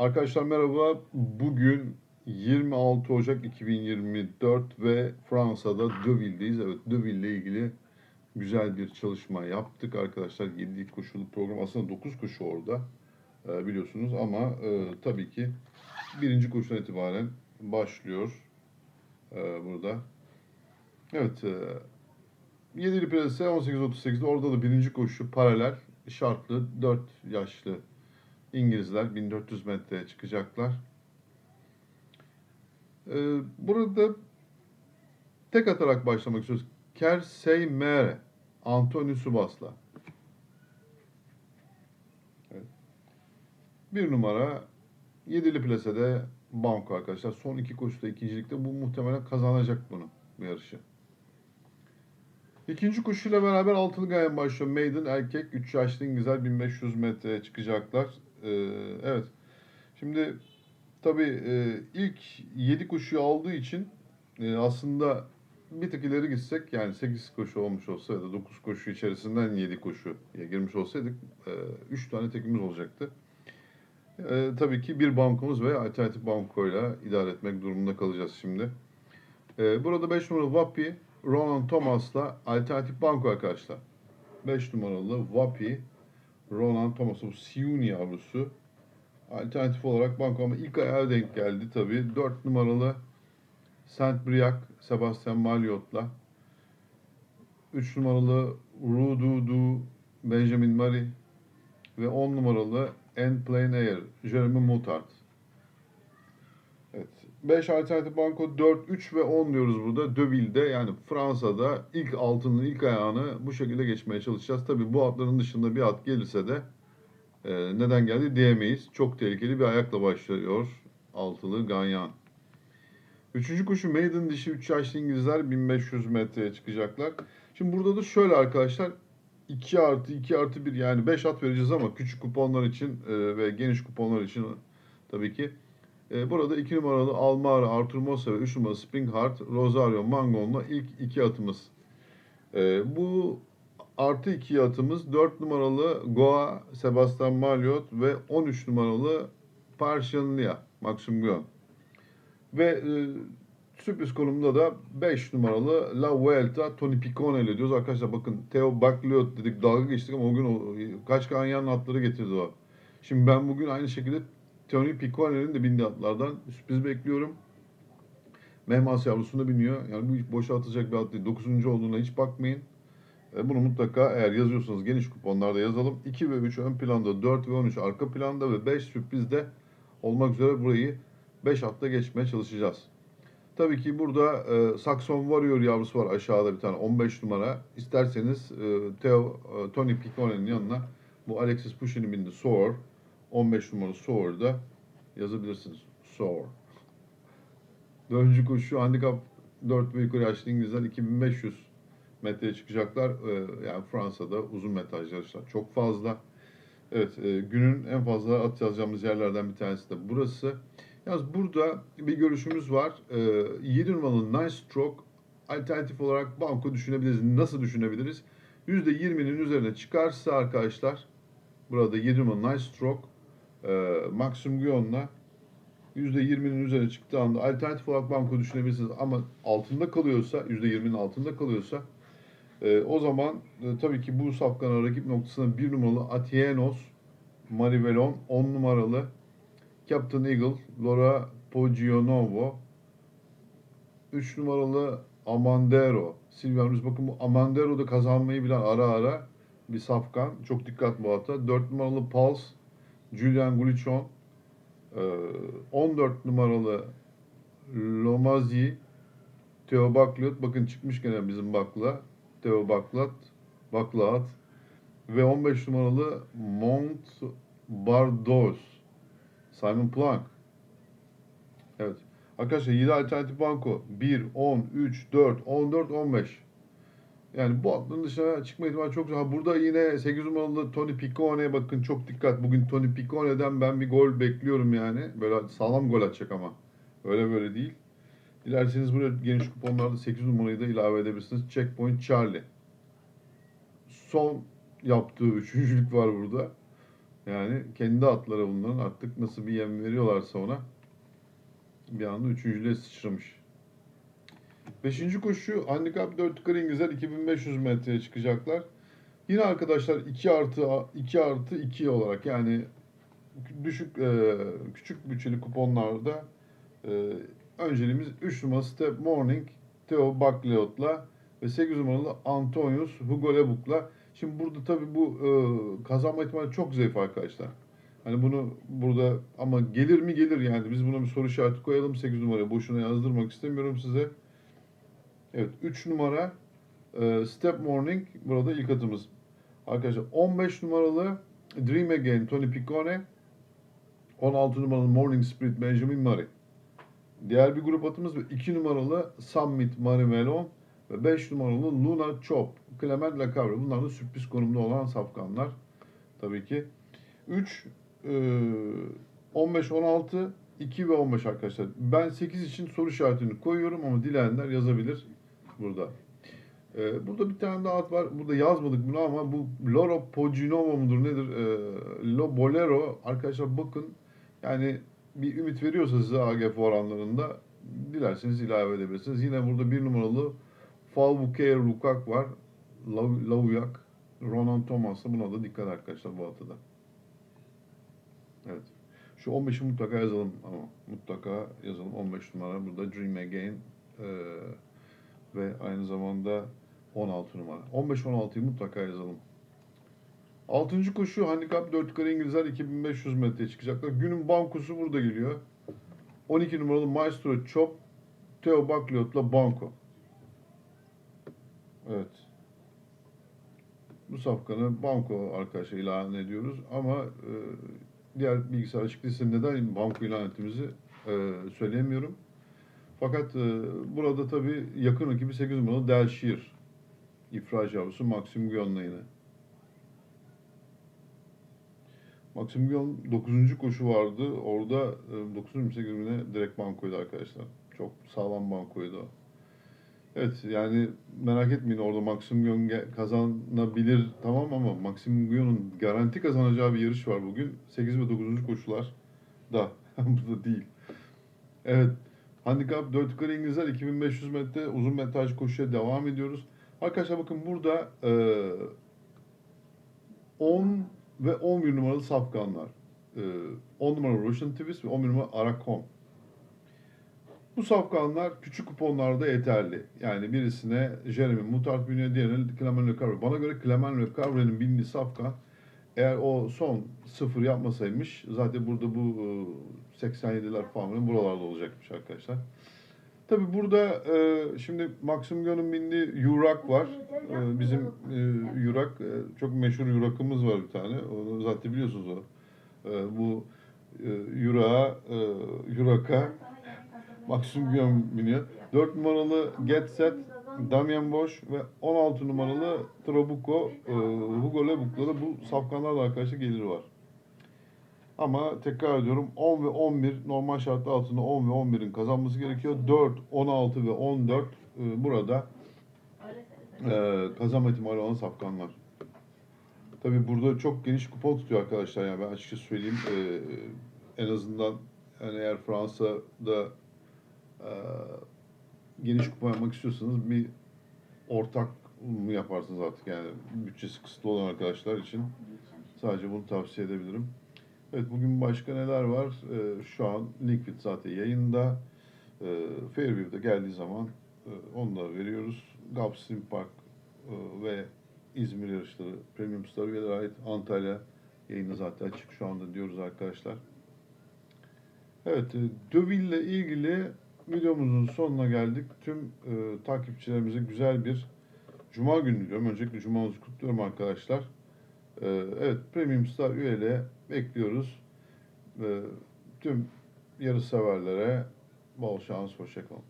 Arkadaşlar merhaba. Bugün 26 Ocak 2024 ve Fransa'da Deauville'deyiz. Evet Deauville ile ilgili güzel bir çalışma yaptık arkadaşlar. 7 koşulu program aslında 9 koşu orada e, biliyorsunuz ama e, tabii ki birinci koşudan itibaren başlıyor e, burada. Evet e, 7'li plase 18.38'de orada da birinci koşu paralel şartlı 4 yaşlı İngilizler 1400 metreye çıkacaklar. Ee, burada tek atarak başlamak istiyoruz. Kersey Mere, Anthony Subas'la. Evet. Bir numara yedili plasede Banko arkadaşlar. Son iki koşuda ikincilikte bu muhtemelen kazanacak bunu bu yarışı. İkinci koşuyla beraber altılı gayen başlıyor. Maiden erkek 3 yaşlı İngilizler 1500 metreye çıkacaklar. Ee, evet. Şimdi tabii e, ilk 7 koşuyu aldığı için e, aslında bir tık ileri gitsek yani 8 koşu olmuş olsa ya da 9 koşu içerisinden 7 koşuya girmiş olsaydık 3 tane tekimiz olacaktı. E, tabii ki bir bankomuz ve alternatif bankoyla idare etmek durumunda kalacağız şimdi. E, burada 5 numaralı Vapi, Ronan Thomas'la alternatif banko arkadaşlar. 5 numaralı Vapi, Ronan Thomas, bu Siuni yavrusu. Alternatif olarak banko ama ilk ayağa denk geldi tabii. 4 numaralı Saint Briac, Sebastian Maliot'la. 3 numaralı Rududu, Benjamin Murray. Ve 10 numaralı En Plain Air, Jeremy Moutard. Evet. 5 alternatif banko 4, 3 ve 10 diyoruz burada. Deauville'de yani Fransa'da ilk altının ilk ayağını bu şekilde geçmeye çalışacağız. Tabii bu atların dışında bir at gelirse de e, neden geldi diyemeyiz. Çok tehlikeli bir ayakla başlıyor altılı Ganyan. Üçüncü koşu Maiden dişi 3 yaşlı İngilizler 1500 metreye çıkacaklar. Şimdi burada da şöyle arkadaşlar 2 artı 2 artı 1 yani 5 at vereceğiz ama küçük kuponlar için e, ve geniş kuponlar için tabii ki e, burada 2 numaralı Almara, Artur Mosa ve 3 numaralı Springheart, Rosario Mangon'la ilk iki atımız. E, bu artı 2 atımız 4 numaralı Goa, Sebastian Maliot ve 13 numaralı Parsian Lia, Maxim Guyon. Ve e, sürpriz konumda da 5 numaralı La Vuelta Tony Picone ile diyoruz. Arkadaşlar bakın Theo Bagliot dedik dalga geçtik ama o gün o, kaç kanyan atları getirdi o. Şimdi ben bugün aynı şekilde Tony Piccone'nin de bindiği atlardan sürpriz bekliyorum. Mehmas yavrusunu biniyor. Yani bu boşa atacak bir at değil. 9. olduğuna hiç bakmayın. E, Bunu mutlaka eğer yazıyorsanız geniş kuponlarda yazalım. 2 ve 3 ön planda, 4 ve 13 arka planda ve 5 sürprizde olmak üzere burayı 5 atla geçmeye çalışacağız. Tabii ki burada e, Saxon Warrior yavrusu var aşağıda bir tane 15 numara. İsterseniz e, Theo, e, Tony Piccone'nin yanına bu Alexis Pushin'in bindiği Soar 15 numaralı Soar'da yazabilirsiniz. Soar. Dördüncü koşu handikap 4 ve yukarı yaşlı İngilizler 2500 metreye çıkacaklar. Ee, yani Fransa'da uzun metraj yarışlar çok fazla. Evet e, günün en fazla at yazacağımız yerlerden bir tanesi de burası. Yalnız burada bir görüşümüz var. Ee, 7 numaralı Nice Stroke alternatif olarak banko düşünebiliriz. Nasıl düşünebiliriz? %20'nin üzerine çıkarsa arkadaşlar burada 7 numaralı Nice Stroke e, Maxim Guyon'la %20'nin üzerine çıktığı anda alternatif olarak banko düşünebilirsiniz ama altında kalıyorsa %20'nin altında kalıyorsa e, o zaman e, tabii ki bu safkanın rakip noktasında bir numaralı Atienos Marivelon 10 numaralı Captain Eagle Laura Poggionovo 3 numaralı Amandero Silvianus bakın bu Amandero da kazanmayı bilen ara ara bir safkan. Çok dikkat bu ata. 4 numaralı Pulse Julian Gulichon ee, 14 numaralı Lomazi Theo Baklat bakın çıkmış gene bizim bakla Theo Baklat Baklat ve 15 numaralı Mont Bardos Simon Plank Evet. Arkadaşlar 7 alternatif banko. 1, 10, 3, 4, 14, 15 yani bu aklın dışına çıkma ihtimali çok zor. Burada yine 8 numaralı Tony Piccone'ye bakın çok dikkat. Bugün Tony Piccone'den ben bir gol bekliyorum yani. Böyle sağlam gol atacak ama. Öyle böyle değil. Dilerseniz buraya geniş kuponlarda 8 numarayı da ilave edebilirsiniz. Checkpoint Charlie. Son yaptığı üçüncülük var burada. Yani kendi atları bunların artık nasıl bir yem veriyorlarsa ona bir anda üçüncülüğe sıçramış. Beşinci koşu handikap 4 yukarı İngilizler 2500 metreye çıkacaklar. Yine arkadaşlar 2 artı 2 artı 2 olarak yani düşük e, küçük bütçeli kuponlarda e, önceliğimiz 3 numaralı Step Morning Theo Backleot'la ve 8 numaralı Antonius Hugo Lebuk'la. Şimdi burada tabii bu e, kazanma ihtimali çok zayıf arkadaşlar. Hani bunu burada ama gelir mi gelir yani biz buna bir soru işareti koyalım 8 numaraya boşuna yazdırmak istemiyorum size. Evet 3 numara e, Step Morning burada ilk atımız. Arkadaşlar 15 numaralı Dream Again Tony Piccone 16 numaralı Morning Spirit Benjamin Murray. Diğer bir grup atımız ve 2 numaralı Summit Mary Melon ve 5 numaralı Luna Chop Clement Lacavre. Bunlar da sürpriz konumda olan safkanlar. Tabii ki. 3 15 16 2 ve 15 arkadaşlar. Ben 8 için soru işaretini koyuyorum ama dileyenler yazabilir burada. Ee, burada bir tane daha at var. Burada yazmadık bunu ama bu Loro Poginova mudur nedir? Ee, Lo Bolero arkadaşlar bakın yani bir ümit veriyorsa size AGF oranlarında dilerseniz ilave edebilirsiniz. Yine burada bir numaralı Falbuquer Lukak var. Lav- Lavuyak. Ronan Thomas'la buna da dikkat arkadaşlar bu atıda. Evet. Şu 15'i mutlaka yazalım ama mutlaka yazalım. 15 numara burada Dream Again ee, ve aynı zamanda 16 numara. 15-16'yı mutlaka yazalım. 6. koşu handikap 4 yukarı İngilizler 2500 metreye çıkacaklar. Günün bankosu burada geliyor. 12 numaralı Maestro Chop Theo Backliot'la banko. Evet. Bu safkanı banko arkadaşlar ilan ediyoruz ama e, diğer bilgisayar açık neden banko ilan ettiğimizi e, söyleyemiyorum. Fakat e, burada tabii yakın rakibi 8 numaralı Delshire. İfraj yavrusu Maxim Guyon'la yine. Maxim Guyon 9. koşu vardı. Orada e, 9. mu 8. mi ne direkt bankoydu arkadaşlar. Çok sağlam bankoydu o. Evet yani merak etmeyin orada Maxim ge- kazanabilir tamam ama Maxim Guyon'un garanti kazanacağı bir yarış var bugün. 8 ve 9. koşular da. Burada değil. Evet. Handikap 4 yukarı İngilizler 2500 metre uzun metraj koşuya devam ediyoruz. Arkadaşlar bakın burada e, 10 ve 11 numaralı safkanlar. E, 10 numaralı Russian Twist ve 11 numaralı Arakon. Bu safkanlar küçük kuponlarda yeterli. Yani birisine Jeremy Mutart biniyor, diğerine Clement Le Carre. Bana göre Clement Le Carre'nin bindiği safkan eğer o son sıfır yapmasaymış zaten burada bu e, 87'ler falan buralarda olacakmış arkadaşlar. Tabi burada e, şimdi Maxim Gön'ün bindiği Yurak var. E, bizim e, Yurak, e, çok meşhur Yurak'ımız var bir tane. Onu zaten biliyorsunuz o. E, bu e, Yurak'a, e, Yurak'a Maxim Gön biniyor. 4 numaralı Get Set, Damian Bosch ve 16 numaralı Trabuco, e, Hugo Lebuk'la bu safkanlarla arkadaşlar geliri var. Ama tekrar ediyorum 10 ve 11 normal şartlar altında 10 ve 11'in kazanması gerekiyor. 4, 16 ve 14 e, burada e, kazanma ihtimali olan safkanlar. Tabi burada çok geniş kupon tutuyor arkadaşlar yani ben açıkça söyleyeyim. E, en azından yani eğer Fransa'da e, geniş kupon yapmak istiyorsanız bir ortak mı yaparsınız artık yani bütçesi kısıtlı olan arkadaşlar için sadece bunu tavsiye edebilirim. Evet bugün başka neler var? Ee, şu an Liquid zaten yayında. Ee, Fairview'da geldiği zaman e, onu da veriyoruz. Gulfstream Park e, ve İzmir yarışları, Premium Star üyeleri ait Antalya yayını zaten açık şu anda diyoruz arkadaşlar. Evet, e, Deauville ile ilgili videomuzun sonuna geldik. Tüm e, takipçilerimize güzel bir Cuma günü diliyorum. Öncelikle Cuma'nızı kutluyorum arkadaşlar. E, evet, Premium Star üyeliğe bekliyoruz. E, tüm yarış severlere bol şans, hoşçakalın.